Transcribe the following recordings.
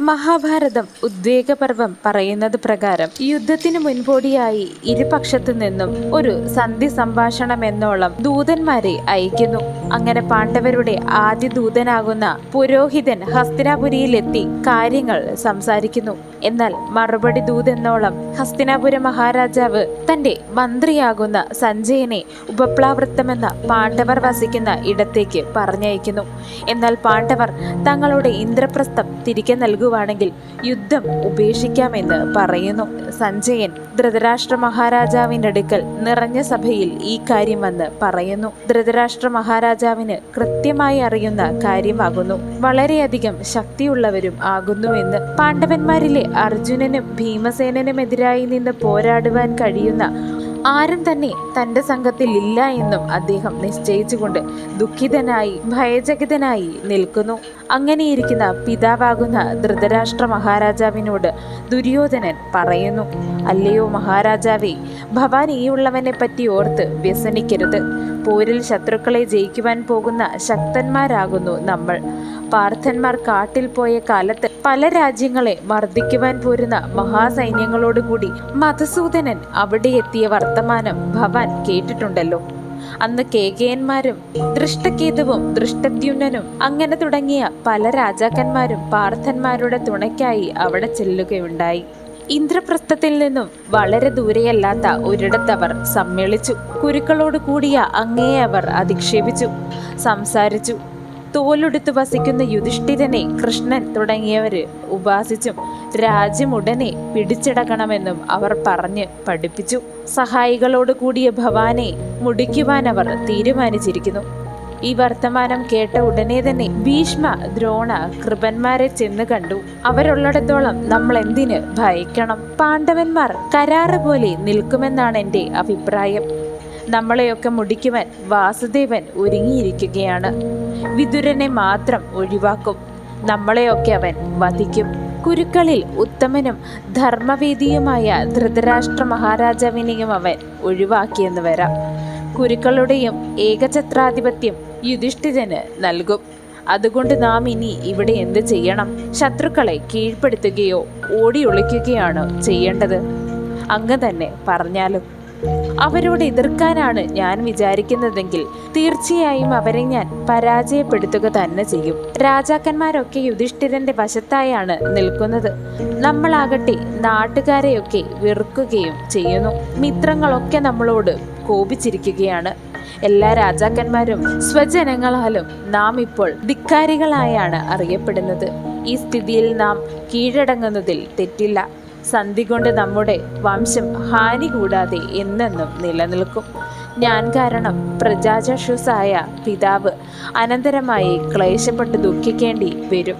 മഹാഭാരതം ഉദ്വേഗപർവം പറയുന്നത് പ്രകാരം യുദ്ധത്തിന് മുൻപോടിയായി ഇരുപക്ഷത്തു നിന്നും ഒരു സന്ധി സംഭാഷണം എന്നോളം ദൂതന്മാരെ അയക്കുന്നു. അങ്ങനെ പാണ്ഡവരുടെ ആദ്യ ദൂതനാകുന്ന പുരോഹിതൻ ഹസ്തിനാപുരിയിലെത്തി കാര്യങ്ങൾ സംസാരിക്കുന്നു. എന്നാൽ മറുപടി ദൂതെന്നോളം ഹസ്തിനാപുര മഹാരാജാവ് തന്റെ മന്ത്രിയാകുന്ന സഞ്ജയനെ ഉപപ്ലാവൃത്തമെന്ന പാണ്ഡവർ വസിക്കുന്ന ഇടത്തേക്ക് പറഞ്ഞയക്കുന്നു. എന്നാൽ പാണ്ഡവർ തങ്ങളുടെ ഇന്ദ്രപ്രസ്ഥം തിരികെ നൽകുവാണെങ്കിൽ യുദ്ധം ഉപേക്ഷിക്കാമെന്ന് പറയുന്നു. സഞ്ജയൻ ധൃതരാഷ്ട്ര മഹാരാജാവിന്റെ അടുക്കൽ നിറഞ്ഞ സഭയിൽ ഈ കാര്യം വന്ന് പറയുന്നു. ധൃതരാഷ്ട്ര മഹാരാജാവിന് കൃത്യമായി അറിയുന്ന കാര്യമാകുന്നു. വളരെയധികം ശക്തിയുള്ളവരും ആകുന്നുവെന്ന്. പാണ്ഡവന്മാരിലെ അർജുനനും ഭീമസേനനുമെതിരായി നിന്ന് പോരാടുവാൻ കഴിയുന്ന ആരും തന്നെ തന്റെ സംഘത്തിൽ ഇല്ല എന്നും അദ്ദേഹം നിശ്ചയിച്ചുകൊണ്ട് ദുഃഖിതനായി ഭയചകിതനായി നിൽക്കുന്നു. അങ്ങനെയിരിക്കുന്ന പിതാവാകുന്ന ധൃതരാഷ്ട്ര മഹാരാജാവിനോട് ദുര്യോധനൻ പറയുന്നു അല്ലയോ മഹാരാജാവേ ഭവാൻ ഈ ഉള്ളവനെ പറ്റി ഓർത്ത് വ്യസനിക്കരുത്. പോരിൽ ശത്രുക്കളെ ജയിക്കുവാൻ പോകുന്ന ശക്തന്മാരാകുന്നു നമ്മൾ. പാർത്ഥന്മാർ കാട്ടിൽ പോയ കാലത്ത് പല രാജ്യങ്ങളെ മർദ്ദിക്കുവാൻ പോരുന്ന മഹാസൈന്യങ്ങളോടുകൂടി മധുസൂദനൻ അവിടെ എത്തിയ വർത്തമാനം ഭവാൻ കേട്ടിട്ടുണ്ടല്ലോ. അന്ന് കേകയന്മാരും ദൃഷ്ടകേതുവും ദൃഷ്ടദ്യുനും അങ്ങനെ തുടങ്ങിയ പല രാജാക്കന്മാരും പാർത്ഥന്മാരുടെ തുണയ്ക്കായി അവിടെ ചെല്ലുകയുണ്ടായി. ഇന്ദ്രപ്രസ്ഥത്തിൽ നിന്നും വളരെ ദൂരെയല്ലാത്ത ഒരിടത്തവർ സമ്മേളിച്ചു. കുരുക്കളോട് കൂടിയ അങ്ങേ അവർ അധിക്ഷേപിച്ചു സംസാരിച്ചു. തോലെടുത്ത് വസിക്കുന്ന യുധിഷ്ഠിരനെ കൃഷ്ണൻ തുടങ്ങിയവര് ഉപാസിച്ചും. രാജ്യമുടനെ പിടിച്ചടക്കണമെന്നും അവർ പറഞ്ഞ് പഠിപ്പിച്ചു. സഹായികളോട് കൂടിയ ഭവാനെ മുടിക്കുവാൻ അവർ തീരുമാനിച്ചിരിക്കുന്നു. ഈ വർത്തമാനം കേട്ട ഉടനെ തന്നെ ഭീഷ്മ ദ്രോണ കൃപന്മാരെ ചെന്ന് കണ്ടു. അവരുള്ളിടത്തോളം നമ്മൾ എന്തിന് ഭയക്കണം? പാണ്ഡവന്മാർ കരാറ് പോലെ നിൽക്കുമെന്നാണ് എന്റെ അഭിപ്രായം. നമ്മളെയൊക്കെ മുടിക്കുവാൻ വാസുദേവൻ ഒരുങ്ങിയിരിക്കുകയാണ്. വിതുരനെ മാത്രം ഒഴിവാക്കും. നമ്മളെയൊക്കെ അവൻ വധിക്കും. കുരുക്കളിൽ ഉത്തമനും ധർമ്മവേദിയുമായ ധൃതരാഷ്ട്ര മഹാരാജാവിനെയും അവൻ ഒഴിവാക്കിയെന്ന് വരാം. കുരുക്കളുടെയും ഏകഛത്രാധിപത്യം യുധിഷ്ഠിരന് നൽകും. അതുകൊണ്ട് നാം ഇനി ഇവിടെ എന്ത് ചെയ്യണം? ശത്രുക്കളെ കീഴ്പ്പെടുത്തുകയോ ഓടിയൊളിക്കുകയാണോ ചെയ്യേണ്ടത്? അങ്ങ് തന്നെ പറഞ്ഞാലും അവരോട് എതിർക്കാനാണ് ഞാൻ വിചാരിക്കുന്നതെങ്കിൽ തീർച്ചയായും അവരെ ഞാൻ പരാജയപ്പെടുത്തുക തന്നെ ചെയ്യും. രാജാക്കന്മാരൊക്കെ യുധിഷ്ഠിരന്റെ വശത്തായാണ് നിൽക്കുന്നത്. നമ്മളാകട്ടെ നാട്ടുകാരെയൊക്കെ വെറുക്കുകയും ചെയ്യുന്നു. മിത്രങ്ങളൊക്കെ നമ്മളോട് കോപിച്ചിരിക്കുകയാണ്. എല്ലാ രാജാക്കന്മാരും സ്വജനങ്ങളാലും നാം ഇപ്പോൾ ധിക്കാരികളായാണ് അറിയപ്പെടുന്നത്. ഈ സ്ഥിതിയിൽ നാം കീഴടങ്ങുന്നതിൽ തെറ്റില്ല. സന്ധി കൊണ്ട് നമ്മുടെ വംശം ഹാനി കൂടാതെ എന്നെന്നും നിലനിൽക്കും. ഞാൻ കാരണം പ്രജാചക്ഷുസായ പിതാവ് അനന്തരമായി ക്ലേശപ്പെട്ട് ദുഃഖിക്കേണ്ടി വരും.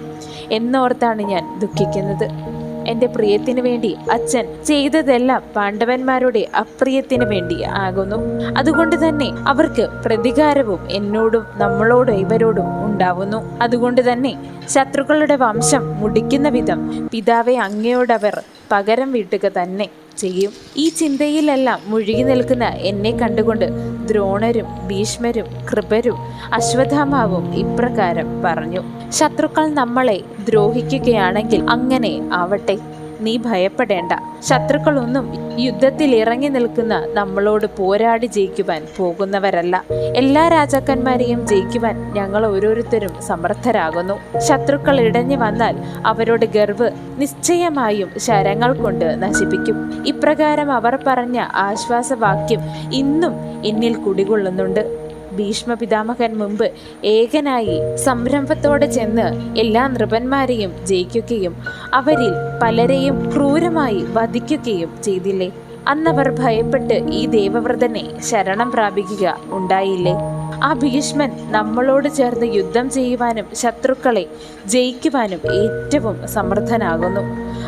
എന്നോർത്താണ് ഞാൻ ദുഃഖിക്കുന്നത്. എന്റെ പ്രിയത്തിന് വേണ്ടി അച്ഛൻ ചെയ്തതെല്ലാം പാണ്ഡവന്മാരുടെ അപ്രിയത്തിന് വേണ്ടി ആകുന്നു. അതുകൊണ്ട് തന്നെ അവർക്ക് പ്രതികാരവും എന്നോടും നമ്മളോടും ഇവരോടും ഉണ്ടാവുന്നു. അതുകൊണ്ട് തന്നെ ശത്രുക്കളുടെ വംശം മുടിക്കുന്ന വിധം പിതാവെ അങ്ങയോടവർ പകരം വീട്ടുക തന്നെ ചെയ്യും. ഈ ചിന്തയിലെല്ലാം മുഴുകി നിൽക്കുന്ന എന്നെ കണ്ടുകൊണ്ട് ദ്രോണരും ഭീഷ്മരും കൃപരും അശ്വത്ഥാമാവും ഇപ്രകാരം പറഞ്ഞു. ശത്രുക്കൾ നമ്മളെ ദ്രോഹിക്കുകയാണെങ്കിൽ അങ്ങനെ ആവട്ടെ. നീ ഭയപ്പെടേണ്ട. ശത്രുക്കളൊന്നും യുദ്ധത്തിൽ ഇറങ്ങി നിൽക്കുന്ന നമ്മളോട് പോരാടി ജയിക്കുവാൻ പോകുന്നവരല്ല. എല്ലാ രാജാക്കന്മാരെയും ജയിക്കുവാൻ ഞങ്ങൾ ഓരോരുത്തരും സമർത്ഥരാകുന്നു. ശത്രുക്കൾ ഇടഞ്ഞു വന്നാൽ അവരുടെ ഗർവ് നിശ്ചയമായും ശരങ്ങൾ കൊണ്ട് നശിപ്പിക്കും. ഇപ്രകാരം അവർ പറഞ്ഞ ആശ്വാസവാക്യം ഇന്നും എന്നിൽ കുടികൊള്ളുന്നുണ്ട്. ഭീഷ്മ പിതാമഹൻ മുമ്പ് ഏകനായി സംരംഭത്തോടെ ചെന്ന് എല്ലാ നൃപന്മാരെയും ജയിക്കുകയും അവരിൽ പലരെയും ക്രൂരമായി വധിക്കുകയും ചെയ്തില്ലേ? അന്നവർ ഭയപ്പെട്ട് ഈ ദേവവ്രതനെ ശരണം പ്രാപിക്കുക ഉണ്ടായില്ലേ? ആ ഭീഷ്മൻ നമ്മളോട് ചേർന്ന് യുദ്ധം ചെയ്യുവാനും ശത്രുക്കളെ ജയിക്കുവാനും ഏറ്റവും സമർത്ഥനാകുന്നു.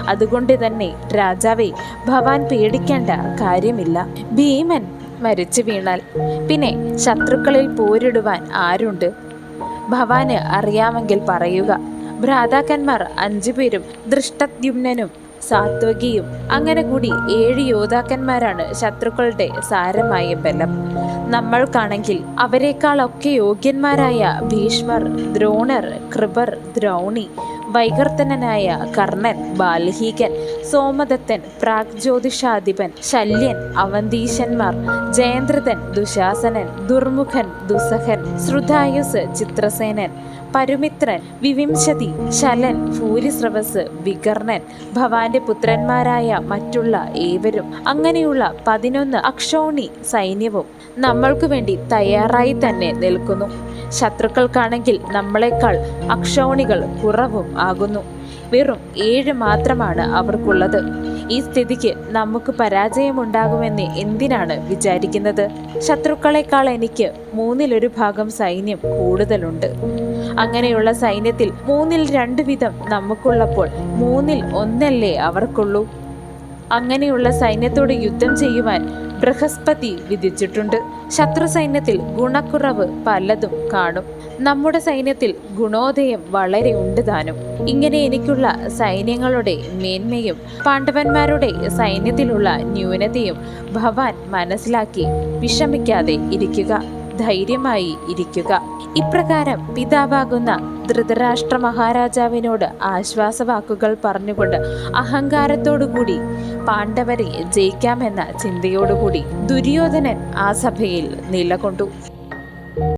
അതുകൊണ്ട് തന്നെ രാജാവെ ഭവാൻ പേടിക്കേണ്ട കാര്യമില്ല. ഭീമൻ മരിച്ചു വീണാൽ. പിന്നെ ശത്രുക്കളിൽ പോരിടുവാൻ ആരുണ്ട്? ഭവാന് അറിയാമെങ്കിൽ പറയുക. ഭ്രാതാക്കന്മാർ അഞ്ചുപേരും ദൃഷ്ടദ്യുമ്നനും സാത്വകിയും. അങ്ങനെ കൂടി ഏഴ് യോദ്ധാക്കന്മാരാണ് ശത്രുക്കളുടെ സാരമായ ബലം. നമ്മൾക്കാണെങ്കിൽ അവരെക്കാളൊക്കെ യോഗ്യന്മാരായ ഭീഷ്മർ ദ്രോണർ കൃപർ ദ്രൗണി വൈകർത്തനായ കർണൻ ബാൽഹീകൻ സോമദത്തൻ പ്രാഗ്ജ്യോതിഷാധിപൻ ശല്യൻ അവന്തീശന്മാർ ജയന്ദ്രതൻ ദുശാസനൻ ദുർമുഖൻ ദുസഹൻ ശ്രുതായുസ് ചിത്രസേനൻ പരുമിത്രൻ വിവിംശതി ശലൻ ഭൂരിസ്രവസ് വികർണൻ ഭവാന്റെ പുത്രന്മാരായ മറ്റുള്ള ഏവരും അങ്ങനെയുള്ള പതിനൊന്ന് അക്ഷോണി സൈന്യവും നമ്മൾക്കു വേണ്ടി തയ്യാറായി തന്നെ നിൽക്കുന്നു. ശത്രുക്കൾക്കാണെങ്കിൽ നമ്മളെക്കാൾ അക്ഷോണികൾ കുറവും ആകുന്നു. വെറും ഏഴ് മാത്രമാണ് അവർക്കുള്ളത്. ഈ സ്ഥിതിക്ക് നമുക്ക് പരാജയമുണ്ടാകുമെന്ന് എന്തിനാണ് വിചാരിക്കുന്നത്? ശത്രുക്കളെക്കാൾ എനിക്ക് മൂന്നിലൊരു ഭാഗം സൈന്യം കൂടുതലുണ്ട്. അങ്ങനെയുള്ള സൈന്യത്തിൽ മൂന്നിൽ രണ്ടു വിധം നമുക്കുള്ളപ്പോൾ മൂന്നിൽ ഒന്നല്ലേ അവർക്കുള്ളൂ. അങ്ങനെയുള്ള സൈന്യത്തോട് യുദ്ധം ചെയ്യുവാൻ ബൃഹസ്പതി വിധിച്ചിട്ടുണ്ട്. ശത്രു സൈന്യത്തിൽ ഗുണക്കുറവ് പലതും കാണും. നമ്മുടെ സൈന്യത്തിൽ ഗുണോദയം വളരെ ഉണ്ട് താനും. ഇങ്ങനെ എനിക്കുള്ള സൈന്യങ്ങളുടെ മേന്മയും പാണ്ഡവന്മാരുടെ സൈന്യത്തിലുള്ള ന്യൂനതയും ഭവാൻ മനസ്സിലാക്കി വിഷമിക്കാതെ ഇരിക്കുക. ധൈര്യമായി ഇരിക്കുക. ഇപ്രകാരം പിതാവാകുന്ന ധൃതരാഷ്ട്ര മഹാരാജാവിനോട് ആശ്വാസവാക്കുകൾ പറഞ്ഞുകൊണ്ട് അഹങ്കാരത്തോടുകൂടി പാണ്ഡവരെ ജയിക്കാമെന്ന ചിന്തയോടുകൂടി ദുര്യോധനൻ ആ സഭയിൽ നിലകൊണ്ടു.